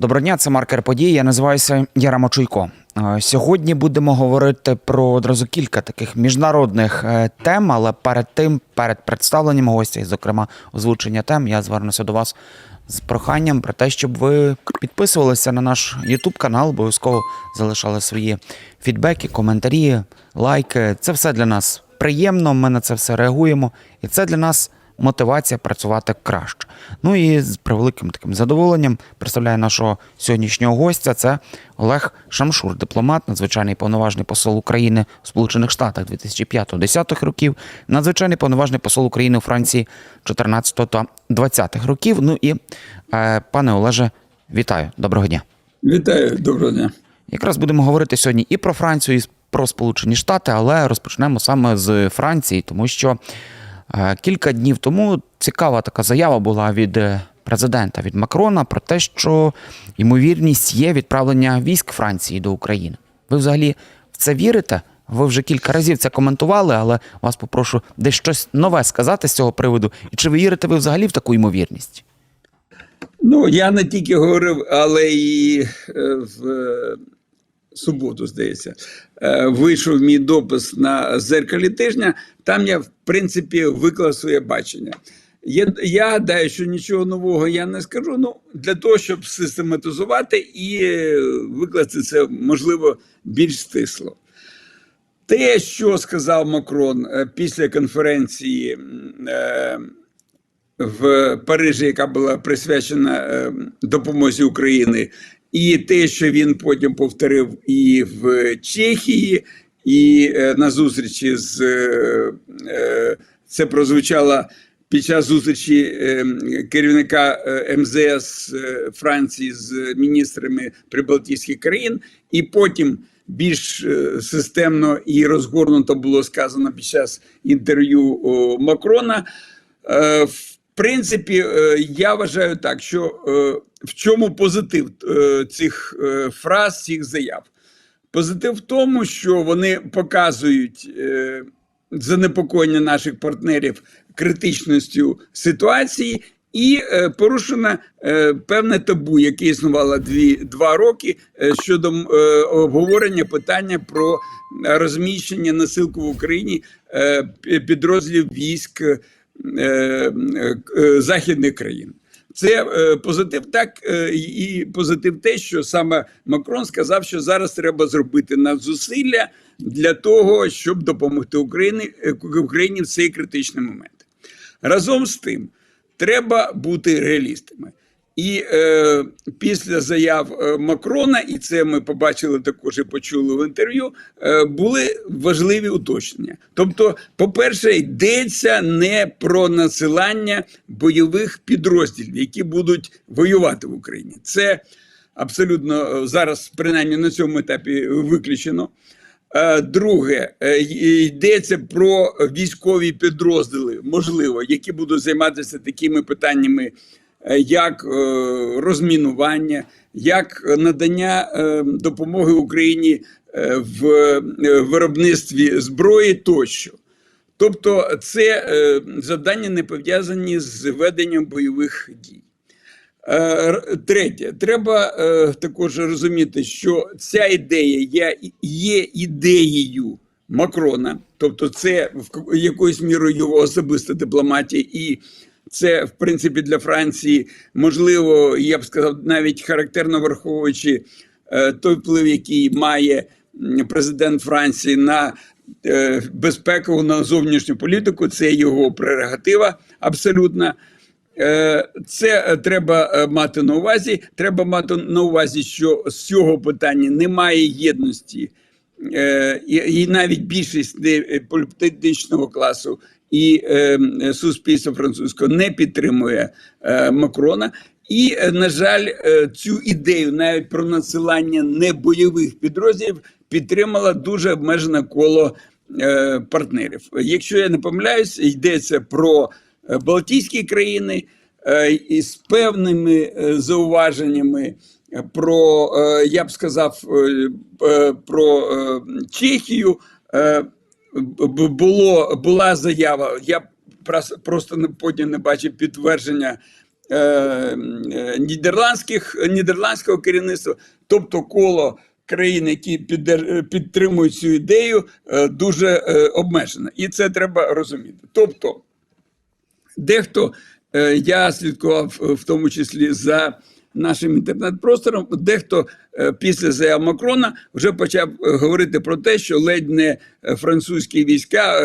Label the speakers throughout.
Speaker 1: Доброго дня, це маркер подій. Я називаюся Ярема Чуйко. Е, Сьогодні будемо говорити про одразу кілька таких міжнародних е, тем, але перед тим, перед представленням гостя, зокрема, озвучення тем, я звернуся до вас з проханням про те, щоб ви підписувалися на наш YouTube канал, обов'язково залишали свої фідбеки, коментарі, лайки. Це все для нас приємно. Ми на це все реагуємо, і це для нас мотивація працювати краще. Ну і з превеликим таким задоволенням представляю нашого сьогоднішнього гостя. Це Олег Шамшур, дипломат, надзвичайний повноважний посол України в Сполучених Штатах 2005-10 років, надзвичайний повноважний посол України у Франції 14 та 20-х років. Ну і е, пане Олеже, вітаю, доброго дня.
Speaker 2: Вітаю, доброго дня.
Speaker 1: Якраз будемо говорити сьогодні і про Францію, і про Сполучені Штати, але розпочнемо саме з Франції, тому що кілька днів тому цікава така заява була від е, президента від Макрона про те, що ймовірність є відправлення військ Франції до України. Ви взагалі в це вірите? Ви вже кілька разів це коментували, але вас попрошу десь щось нове сказати з цього приводу. І чи ви вірите ви взагалі в таку ймовірність?
Speaker 2: Ну, я не тільки говорив, але і е, в е, суботу, здається, е, вийшов мій допис на зеркалі тижня. Там я, в принципі, виклав своє бачення. Я, я гадаю, що нічого нового я не скажу. Ну, для того, щоб систематизувати і викласти це, можливо, більш стисло. Те, що сказав Макрон е, після конференції е, в Парижі, яка була присвячена допомозі України, і те, що він потім повторив і в Чехії, і е, на зустрічі з е, е, це прозвучало під час зустрічі е, керівника МЗС Франції з міністрами прибалтійських країн, і потім більш системно і розгорнуто було сказано під час інтерв'ю Макрона. В принципі, е, я вважаю так, що е, в чому позитив е, цих фраз, цих заяв? Позитив в тому, що вони показують занепокоєння наших партнерів критичністю ситуації. І е, порушено е, певне табу, яке існувало дві, два роки е, щодо е, обговорення питання про розміщення насилку в Україні е, підрозділів військ західних країн. Це е, позитив, так е, і позитив те, що саме Макрон сказав, що зараз треба зробити надзусилля для того, щоб допомогти Україні, е, Україні в цей критичний момент. Разом з тим, треба бути реалістами. І е, після заяв е, Макрона, і це ми побачили також і почули в інтерв'ю, е, були важливі уточнення. Тобто, по-перше, йдеться не про насилання бойових підрозділів, які будуть воювати в Україні. Це абсолютно е, зараз, принаймні на цьому етапі, виключено. Е, Друге, йдеться про військові підрозділи, можливо, які будуть займатися такими питаннями, як е, розмінування, як надання е, допомоги Україні е, в е, виробництві зброї тощо. Тобто, це е, завдання не пов'язані з веденням бойових дій. Е, Третє, треба е, також розуміти, що ця ідея є, ідеєю Макрона, тобто це в якоюсь мірою його особиста дипломатія, і це, в принципі, для Франції можливо, я б сказав, навіть характерно враховуючи е, той вплив, який має президент Франції на е, безпекову на зовнішню політику, це його прерогатива абсолютна. Е, Це треба мати на увазі. Треба мати на увазі, що з цього питання немає єдності, і, навіть більшість політичного класу і е, м, французького не підтримує е, Макрона. І, е, на жаль, цю ідею навіть про насилання небойових підрозділів підтримала дуже обмежене коло партнерів. Якщо я не помиляюсь, йдеться про Балтійські країни із певними зауваженнями про, я б сказав, про Чехію. Було, була заява. Я просто не- потім не бачив підтвердження е, е, нідерландських, нідерландського керівництва, тобто коло країн, які підтримують цю ідею, е, дуже е, обмежене. І це треба розуміти. Тобто, дехто я слідкував в тому числі за нашим інтернет-простором. Дехто е, після заяв Макрона вже почав е, говорити про те, що ледь не е, французькі війська.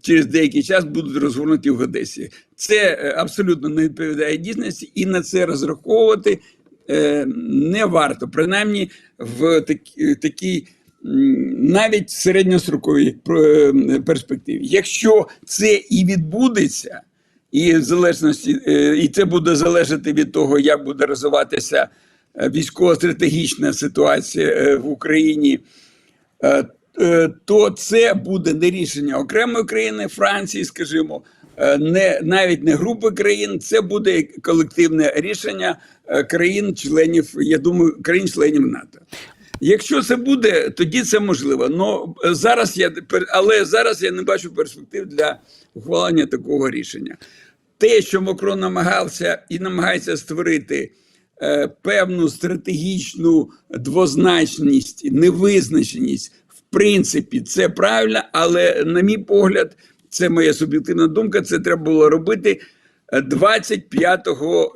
Speaker 2: Через деякий час будуть розгорнуті в Одесі. Це абсолютно не відповідає дійсності, і на це розраховувати не варто, принаймні в такій навіть середньостроковій перспективі. Якщо це і відбудеться, і в залежності, е, і це буде залежати від того, як буде розвиватися е, військово-стратегічна ситуація е, в Україні, то це буде не рішення окремої країни, Франції, скажімо, не навіть не групи країн, це буде колективне рішення країн-членів, я думаю, країн-членів НАТО. Якщо це буде, тоді це можливо. Но зараз я але зараз я не бачу перспектив для ухвалення такого рішення. Те, що Макрон намагався і намагається створити е, певну стратегічну двозначність, невизначеність, в принципі, це правильно, але, на мій погляд, це моя суб'єктивна думка, це треба було робити. е, 25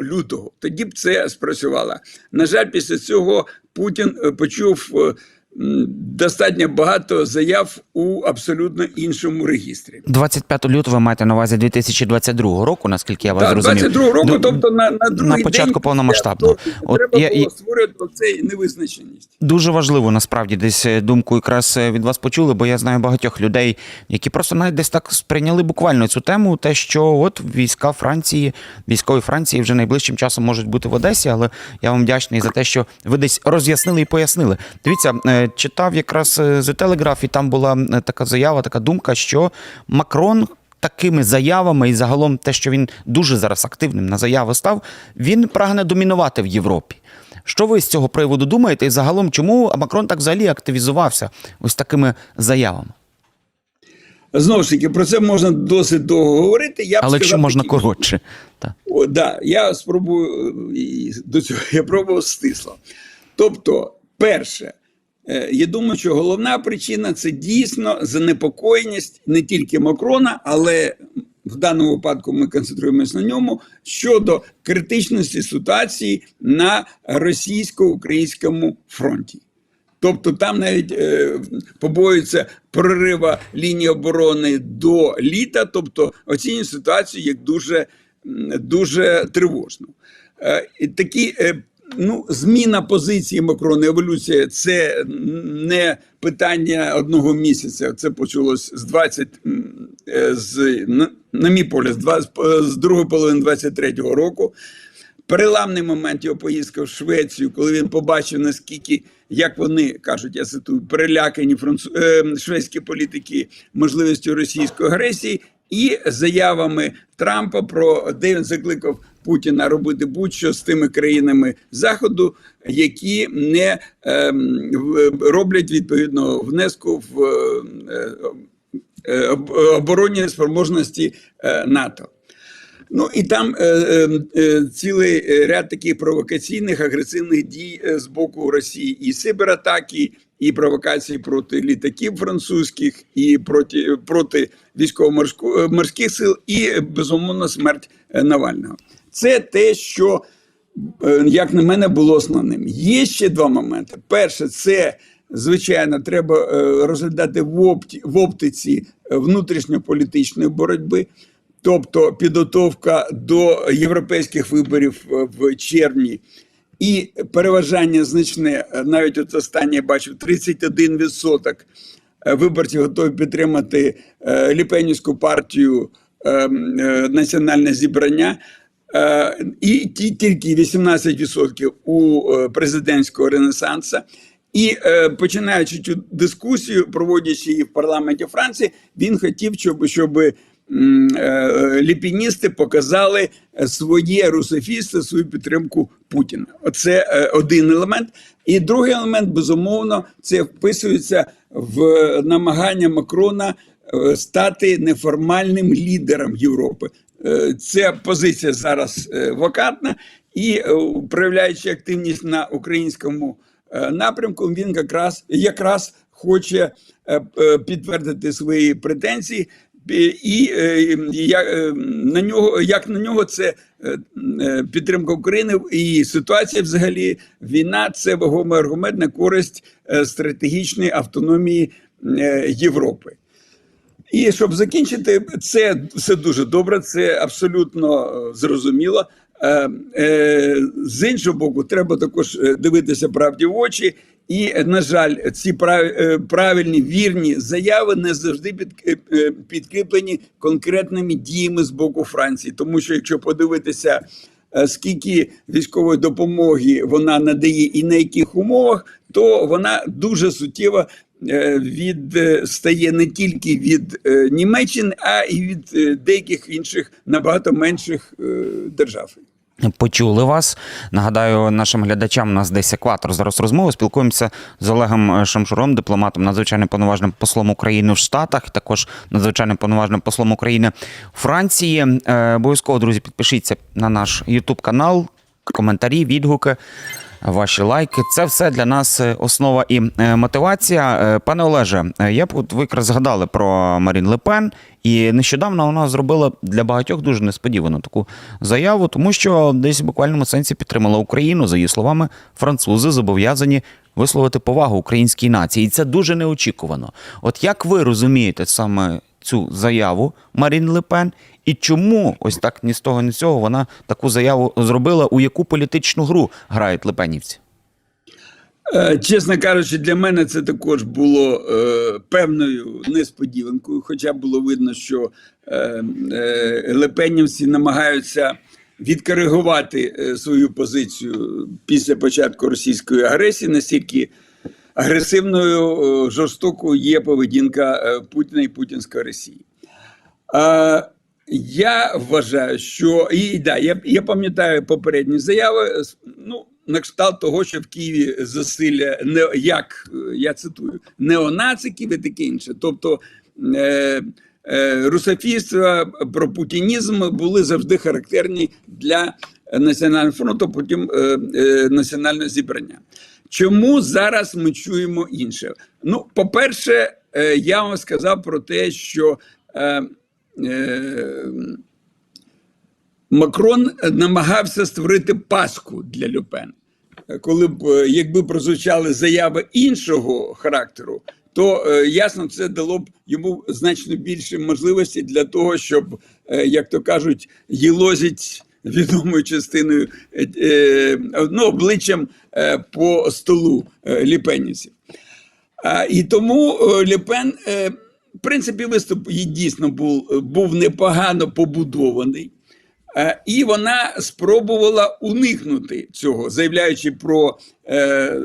Speaker 2: лютого тоді б це спрацювало. На жаль, після цього Путін е, почув е, достатньо багато заяв у абсолютно іншому регістрі.
Speaker 1: 25 лютого ви маєте на увазі 2022 року, наскільки я вас
Speaker 2: Так,
Speaker 1: зрозумів.
Speaker 2: 22 року,
Speaker 1: Ду-
Speaker 2: тобто на, на другий
Speaker 1: початку
Speaker 2: день
Speaker 1: повномасштабного.
Speaker 2: Тобто
Speaker 1: От
Speaker 2: треба
Speaker 1: я-
Speaker 2: було створювати цей невизначеність.
Speaker 1: Дуже важливо насправді десь е, думку якраз е, від вас почули, бо я знаю багатьох людей, які просто навіть десь так сприйняли буквально цю тему, те, що от війська Франції, військові Франції вже найближчим часом можуть бути в Одесі, але я вам вдячний за те, що ви десь роз'яснили і пояснили. Дивіться, е, читав якраз е, The Telegraph, і там була е, така заява, така думка, що Макрон. Такими заявами і загалом те, що він дуже зараз активним на заяви став, він прагне домінувати в Європі. Що ви з цього приводу думаєте? І загалом, чому Макрон так взагалі активізувався ось такими заявами?
Speaker 2: Знову ж таки, про це можна досить довго говорити. Я б
Speaker 1: Але якщо можна
Speaker 2: такі-
Speaker 1: коротше. Так.
Speaker 2: О, да, я спробую до цього я пробував стисло. Тобто, перше, я думаю, що головна причина це дійсно занепокоєність не тільки Макрона, але в даному випадку ми концентруємося на ньому щодо критичності ситуації на російсько-українському фронті. Тобто там навіть е, побоюються прорива лінії оборони до літа, тобто оцінюють ситуацію як дуже, дуже тривожну. Е, такі, е, ну, зміна позиції Макрона, еволюція це не питання одного місяця. Це почалось з 20, е, з, на, мій погляд, з, 20, з другої половини 23-го року переламний момент його поїздка в Швецію, коли він побачив, наскільки, як вони кажуть, я цитую, перелякані францу... е, шведські політики можливістю російської агресії, і заявами Трампа про де він закликав Путіна робити будь-що з тими країнами Заходу, які не ем, в- роблять відповідного внеску в е, е, оборонні спроможності е, НАТО. Ну і там е, е, е, цілий ряд таких провокаційних агресивних дій е, з боку Росії, і сибератаки, і провокації проти літаків французьких, і проти, проти військово-морських сил, і е, безумовно смерть е, Навального. Це те, що, е, як на мене, було основним. Є ще два моменти. Перше, це звичайно треба е, розглядати в опті в оптиці е, внутрішньополітичної боротьби. Тобто підготовка до європейських виборів в червні і переважання значне, навіть от останнє я бачив 31% е, виборців готові підтримати Ліпенівську партію е, е, національне зібрання. Е, І ті- тільки 18% у е, президентського ренесанса. І е, починаючи цю дискусію, проводячи її в парламенті Франції, він хотів, щоб, щоб ліпіністи показали своє русофільство, свою підтримку Путіна. Оце е, один елемент. І другий елемент, безумовно, це вписується в намагання Макрона стати неформальним лідером Європи. Е, Ця позиція зараз е, вакантна, і е, проявляючи активність на українському напрямку, він якраз якраз хоче підтвердити свої претензії. І як на нього, як на нього, це підтримка України і ситуація, взагалі, війна це вагомий аргумент на користь стратегічної автономії Європи. І щоб закінчити, це все дуже добре, це абсолютно е, зрозуміло. Е, е, З іншого боку, треба також дивитися правді в очі. І, на жаль, ці прав- правильні вірні заяви не завжди під, підкріплені конкретними діями з боку Франції. Тому що якщо подивитися, скільки військової допомоги вона надає і на яких умовах, то вона дуже суттєво відстає не тільки від е, Німеччини, а й від е, деяких інших набагато менших е, держав.
Speaker 1: Почули вас. Нагадаю, нашим глядачам у нас десь екватор зараз розмови. Спілкуємося з Олегом Шамшуром, дипломатом, надзвичайним повноважним послом України в Штатах, також надзвичайним повноважним послом України Франції. Е, Обов'язково, друзі, підпишіться на наш Ютуб канал, коментарі, відгуки. Ваші лайки, це все для нас е, основа і е, мотивація. Е, Пане Олеже, я б от ви якраз згадали про Марін Лепен, і нещодавно вона зробила для багатьох дуже несподівану таку заяву, тому що десь в буквальному сенсі підтримала Україну. За її словами, французи зобов'язані висловити повагу українській нації, і це дуже неочікувано. От як ви розумієте саме цю заяву Марін Лепен, і чому ось так ні з того, ні з цього вона таку заяву зробила, у яку політичну гру грають лепенівці?
Speaker 2: Е, Чесно кажучи, для мене це також було е, певною несподіванкою, хоча було видно, що е, е, лепенівці намагаються відкоригувати е, свою позицію після початку російської агресії, настільки агресивною, е, жорстокою є поведінка е, Путіна і путінської Росії. А, я вважаю, що і да, я, я пам'ятаю попередні заяви. Ну, на кшталт того, що в Києві засилля не як я цитую неонациків і таке інше. Тобто е, е, русофільство, пропутінізм були завжди характерні для національного фронту, потім е, е, національного зібрання. Чому зараз ми чуємо інше? Ну, по-перше, е, я вам сказав про те, що е, Макрон намагався створити паску для Люпен. Коли б е, якби прозвучали заяви іншого характеру, то е, ясно це дало б йому значно більше можливості для того, щоб, е, як то кажуть, їлозить відомою частиною е, е, ну, обличчям е, по столу е, ліпенівців. І тому е, Лепен, е, принципі, виступ її дійсно був, був непогано побудований. Е, І вона спробувала уникнути цього, заявляючи про е,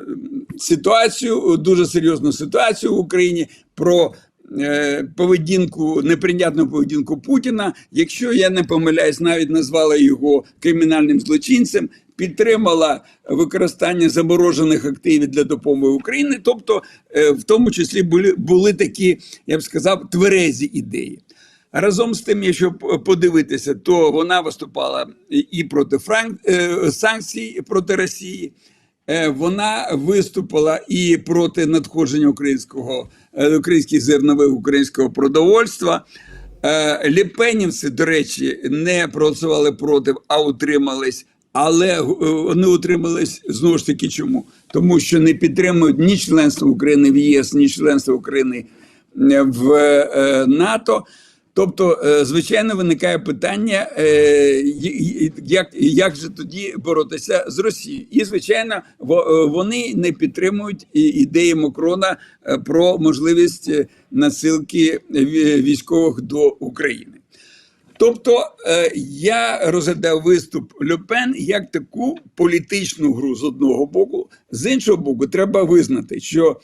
Speaker 2: ситуацію, дуже серйозну ситуацію в Україні, про е, поведінку, неприйнятну поведінку Путіна. Якщо я не помиляюсь, навіть назвала його кримінальним злочинцем, підтримала використання заморожених активів для допомоги Україні. Тобто, е, в тому числі були, були такі, я б сказав, тверезі ідеї. Разом з тим, якщо подивитися, то вона виступала і- проти франк... е, санкцій проти Росії. Е, Вона виступила і проти надходження українського українських зернових українського продовольства. Ліпенівці, до речі, не проголосували проти, а утримались. Але е, вони утримались знову ж таки чому? Тому що не підтримують ні членство України в ЄС, ні членство України е, в е, НАТО. Тобто, звичайно, виникає питання, як, як же тоді боротися з Росією? І, звичайно, во- вони не підтримують ідеї Макрона про можливість насилки військових до України. Тобто е, я розглядав виступ Люпен як таку політичну гру з одного боку, з іншого боку, треба визнати, що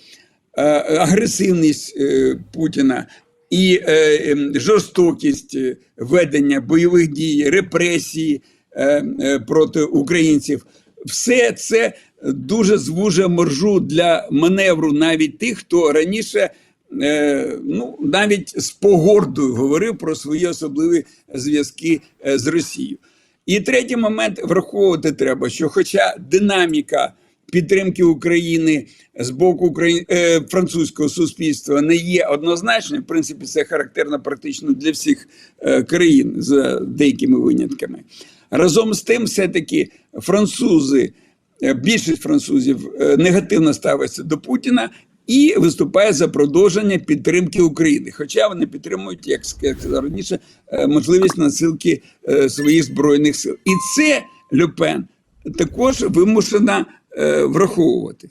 Speaker 2: е, агресивність е, Путіна і ем, жорстокість ведення бойових дій, репресії проти українців, все це дуже звужує моржу для маневру навіть тих, хто раніше ну, навіть з погордою говорив про свої особливі зв'язки е, з Росією. І третій момент враховувати треба, що хоча динаміка підтримки України з боку Украї... е, французького суспільства не є однозначною, в принципі, це характерно практично для всіх е, країн за деякими винятками. Разом з тим, все-таки французи, е, більшість французів е, негативно ставиться до Путіна. І виступає за продовження підтримки України, хоча вони підтримують, як сказав раніше, е, можливість насилки е, своїх збройних сил. І це Люпен також вимушена е, враховувати.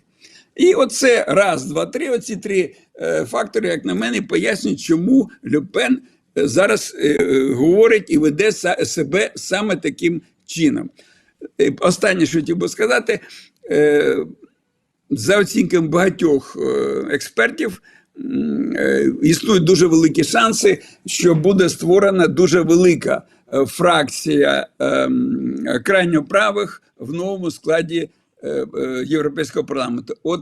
Speaker 2: І оце раз, два, три. Оці три фактори, як на мене, пояснюють, чому Люпен зараз говорить і веде себе саме таким чином. Останнє, що хотів би сказати, за оцінками багатьох е, експертів, е, існують дуже великі шанси, що буде створена дуже велика е, фракція ем, крайньо правих в новому складі Європейського парламенту. От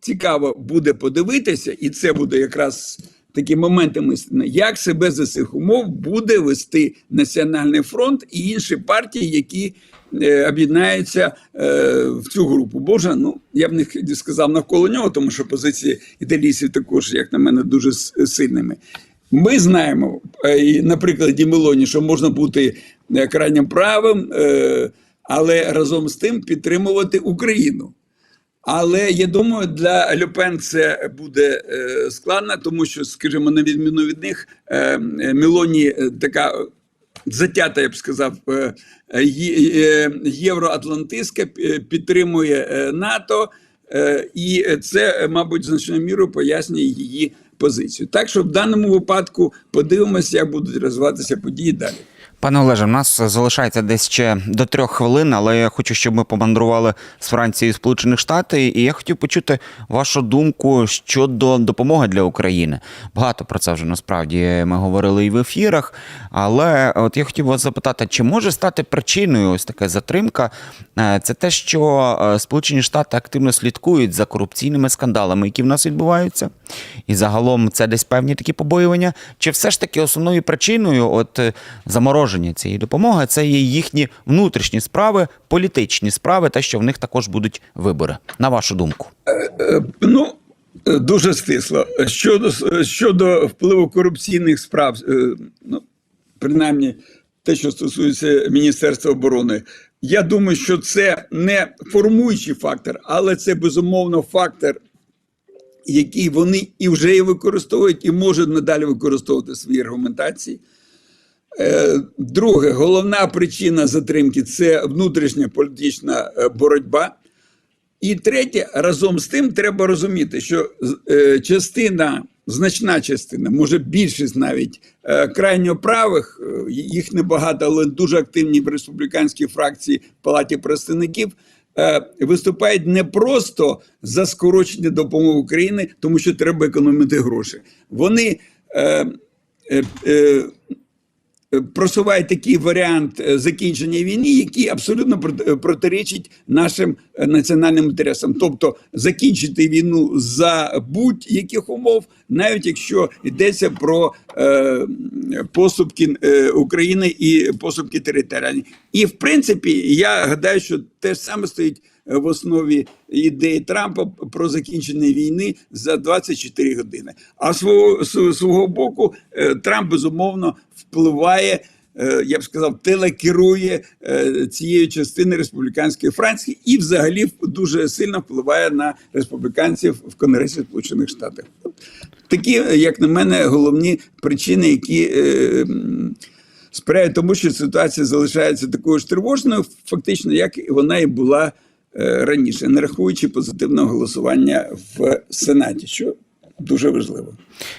Speaker 2: цікаво буде подивитися, і це буде якраз такі моменти мислення, як себе за цих умов буде вести Національний фронт і інші партії, які е, об'єднаються е, в цю групу. Боже, ну я б не сказав навколо нього, тому що позиції італійців також, як на мене, дуже сильними. Ми знаємо, е, і на прикладі Мелоні, що можна бути крайнім правим, але разом з тим підтримувати Україну. Але я думаю, для Люпен це буде складно, тому що, скажімо, на відміну від них, Мелоні така затята, я б сказав, е, е, є- євроатлантистська, е, підтримує е, НАТО, і це, мабуть, значною мірою пояснює її позицію. Так що в даному випадку подивимося, як будуть розвиватися події далі.
Speaker 1: Пане Олеже, у нас залишається десь ще до трьох хвилин, але я хочу, щоб ми помандрували з Франції і Сполучених Штатів. І я хотів почути вашу думку щодо допомоги для України. Багато про це вже насправді ми говорили і в ефірах. Але от я хотів вас запитати, чи може стати причиною ось така затримка? Е, Це те, що е, Сполучені Штати активно слідкують за корупційними скандалами, які в нас відбуваються, і загалом це десь певні такі побоювання. Чи все ж таки основною причиною от е, замороження цієї допомоги це є їхні внутрішні справи, політичні справи, те, що в них також будуть вибори. На вашу думку,
Speaker 2: Е, Ну, е, дуже стисло. Щодо, щодо впливу корупційних справ, е, ну, принаймні те, що стосується Міністерства оборони, я думаю, що це не формуючий фактор, але це безумовно фактор, який вони і вже і використовують, і можуть надалі використовувати в своїй аргументації. Е, Друге, головна причина затримки це внутрішня політична е, боротьба. І третє, разом з тим, треба розуміти, що е, частина, значна частина, може більшість навіть крайньо правих, їх небагато, але дуже активні в республіканській фракції Палаті представників. Виступають не просто за скорочення допомоги України, тому що треба економити гроші. Вони е, е, просуває такий варіант е, закінчення війни, який абсолютно проти- протирічить нашим е, національним інтересам. Тобто закінчити війну за будь-яких умов, навіть якщо йдеться про е, поступки е, України і поступки територіальні. І в принципі, я гадаю, що те ж саме стоїть е, в основі ідеї Трампа про закінчення війни за 24 години. А свого свого боку е, Трамп безумовно впливає. е, Я б сказав, телекерує е, цією частини республіканської Франції і, взагалі, дуже сильно впливає на республіканців в Конгресі Сполучених Штатів. Такі, е, як на мене, головні причини, які е, сприяють тому, що ситуація залишається такою ж тривожною, фактично, як вона і була е, раніше, не рахуючи позитивного голосування в Сенаті, що дуже важливо.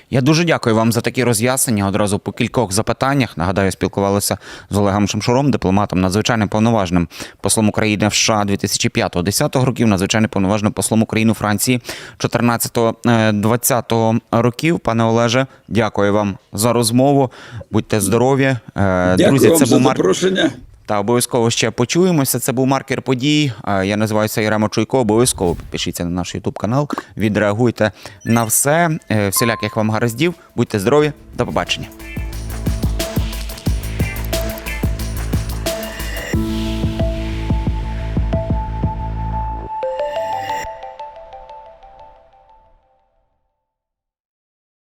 Speaker 1: я дуже дякую вам за такі роз'яснення. Одразу по кількох запитаннях. Нагадаю, спілкувалися з Олегом Шамшуром, дипломатом, надзвичайним повноважним послом України в США 2005-2010 років, надзвичайним повноважним послом України у Франції 14-20 років. Пане Олеже, дякую вам за розмову. Будьте здорові. Е,
Speaker 2: Дякую
Speaker 1: Друзі,
Speaker 2: вам
Speaker 1: це
Speaker 2: за
Speaker 1: був Марк.
Speaker 2: запрошення.
Speaker 1: Та обов'язково ще почуємося. Це був маркер подій. Е, Я називаюся Яремо Чуйко. Обов'язково підпишіться на наш Ютуб канал. Відреагуйте на все. Е, Всіляких вам гараздів. Будьте здорові. До побачення.